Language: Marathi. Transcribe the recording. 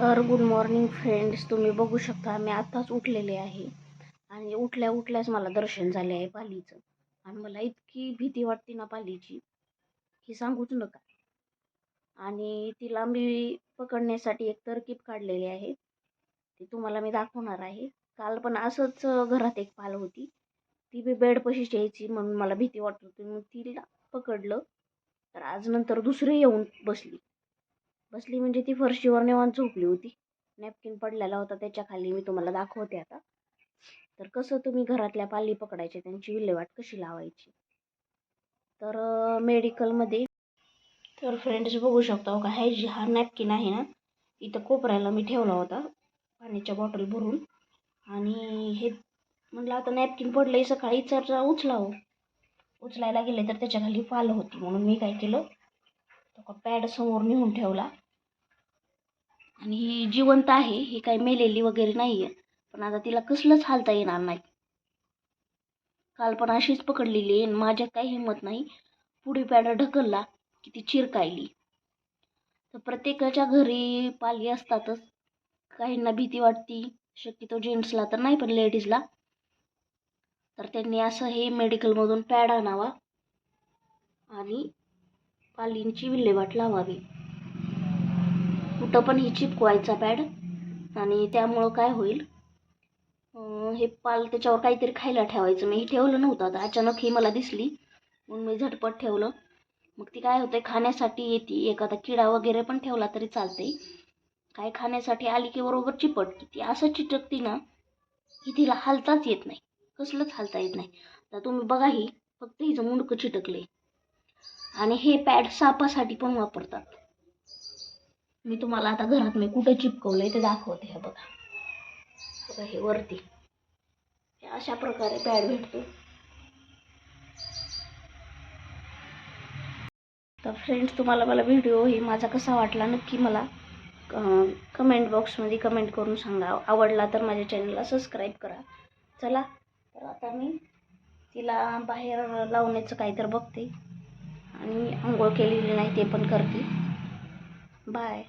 तर गुड मॉर्निंग फ्रेंड्स तुम्ही बघू शकता मी आत्ताच उठलेले आहे. आणि उठल्या उठल्याच मला दर्शन झाले आहे पालीचं. आणि मला इतकी भीती वाटते ना पालीची की सांगूच नका. आणि तिला मी पकडण्यासाठी एक तरकीब काढलेली आहे. ती तुम्हाला मी दाखवणार आहे. काल पण असंच घरात एक पाल होती. ती बी बेडपशीच यायची म्हणून मला भीती वाटत होती. मग तिला पकडलं. तर आज नंतर दुसरी येऊन बसली. बसली म्हणजे ती फरशीवर निवांत झोपली होती. नॅपकिन पडलेला होता त्याच्याखाली मी तुम्हाला दाखवते आता. तर कसं तुम्ही घरातल्या पाली पकडायचे त्यांची विल्हेवाट कशी लावायची? तर मेडिकलमध्ये तर फ्रेंड्स बघू शकता हो का हे जी हा नॅपकिन आहे ना इथं कोपऱ्याला मी ठेवला होता पाण्याच्या बॉटल भरून. आणि हे म्हटलं आता नॅपकिन पडलंय सकाळी तर उचलावं. उचलायला गेले तर त्याच्याखाली फाल होती म्हणून मी काय केलं तो पॅड समोर नेऊन ठेवला. आणि ही जिवंत आहे ही काही मेलेली वगैरे नाही आहे पण आता तिला कसलंच हालता येणार नाही. काल पण अशीच पकडलेली आहे माझ्यात काही हिंमत नाही. पुढे पॅड ढकलला की ती चिरकायली. तर प्रत्येकाच्या घरी पाली असतातच. काहींना भीती वाटती. शक्यतो जेंट्सला तर नाही पण लेडीजला तर त्यांनी असं हे मेडिकलमधून पॅड आणावा. आणि पालींची विल्हेवाट लावावी. कुठं पण ही चिपकवायचा पॅड आणि त्यामुळं काय होईल? हे पाल त्याच्यावर काहीतरी खायला ठेवायचं. मी हे ठेवलं नव्हतं आता. अचानक ही मला दिसली. म्हणून मी झटपट ठेवलं. मग ती काय होते खाण्यासाठी येते. एखादा किडा वगैरे पण ठेवला तरी चालते. काय खाण्यासाठी आली की बरोबर चिपटते ती. असं चिटकती ना की तिला हालताच येत नाही. कसलंच हालता येत नाही. तर तुम्ही बघा ही. फक्त हिचं मुंडकं चिटकले आणि हे पॅड सापासाठी पण वापरतात. मी तुम्हाला आता घरात मी कुठे चिपकवलंय ते दाखवते हे बघा. बघा हे वरती. अशा प्रकारे पॅड भेटतो. तर फ्रेंड्स तुम्हाला मला व्हिडिओ ही माझा कसा वाटला नक्की मला कमेंट बॉक्समध्ये कमेंट करून सांगा. आवडला तर माझ्या चॅनलला सबस्क्राईब करा. चला तर आता मी तिला बाहेर लावण्याचं काहीतरी बघते. आणि आंघोळ केलेली नाही ते पण करते. बाय